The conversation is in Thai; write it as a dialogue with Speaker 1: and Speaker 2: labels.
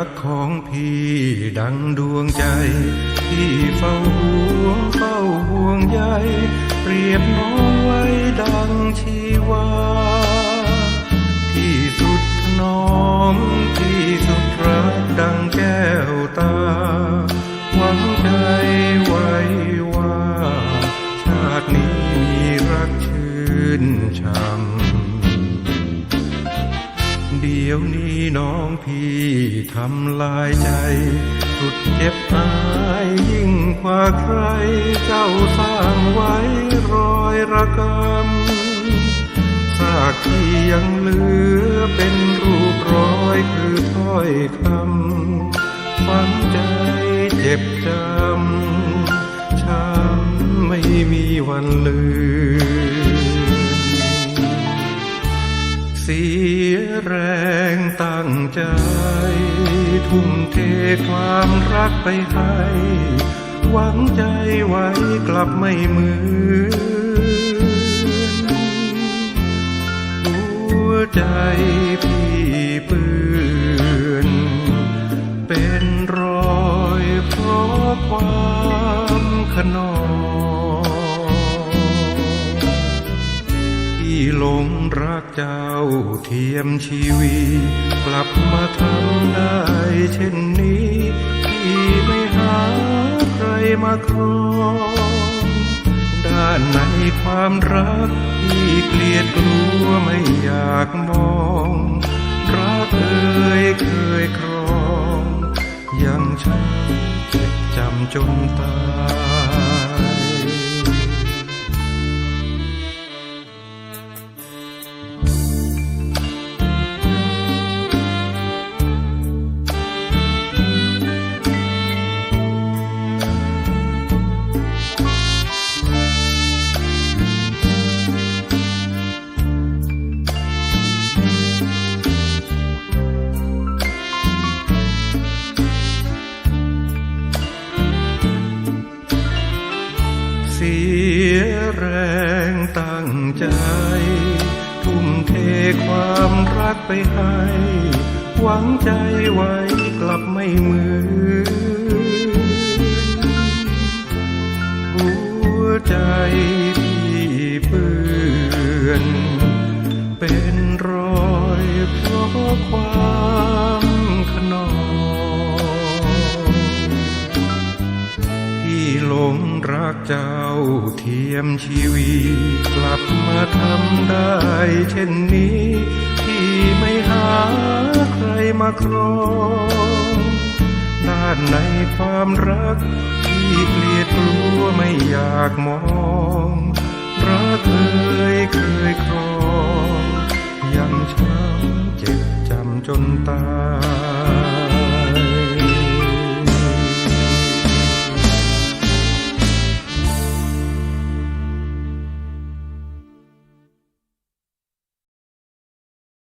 Speaker 1: ักของพี่ดังดวงใจ ที่เฝ้าห่วงเฝ้าห่วงใยเปรียบน้องไว้ดังชีวาที่สุดถนอมที่สุดรักดังแก้วตา หวังใจไว้ว่า ชาตินี้มีรักชื่นช่ำ เดี๋ยวนี้น้องพี่ทำลายใจ สุดเจ็บอายยิ่งกว่าใคร เจ้าสร้างไว้รอยระกำซากที่ยังเหลือเป็นรูปรอยคือถ้อยคำฝังใจเจ็บจำช้ำไม่มีวันลืม เสียแรงตั้งใจ ทุ่มเทความรักไปให้ หวังใจไว้กลับไม่เหมือนหัวใจพี่เปื้อนเป็นรอยเพราะความขนอง หลงรักเจ้าเทียมชีวีกลับมาทำได้เช่นนี้ที่ไม่หาใครมาครองด้านในความรักที่เกลียดกลัวไม่อยากมองรักเอ่ยเคยครอง ยังช้ำเจ็บจำจนตาย เสียแรงตั้งใจ ทุ่มเทความรักไปให้ หวังใจไว้กลับไม่เหมือนหัวใจพี่เปื้อน เป็นรอยเพราะความ งรักเจ้าเทียมชีวีกลับมาทำได้เช่นนี้ที่ไม่หาใครมาครองด้านในความรักที่เกลียดกลัวไม่อยากมองรักเคยเคยครองยังช้ำเจ็บจำจนตาย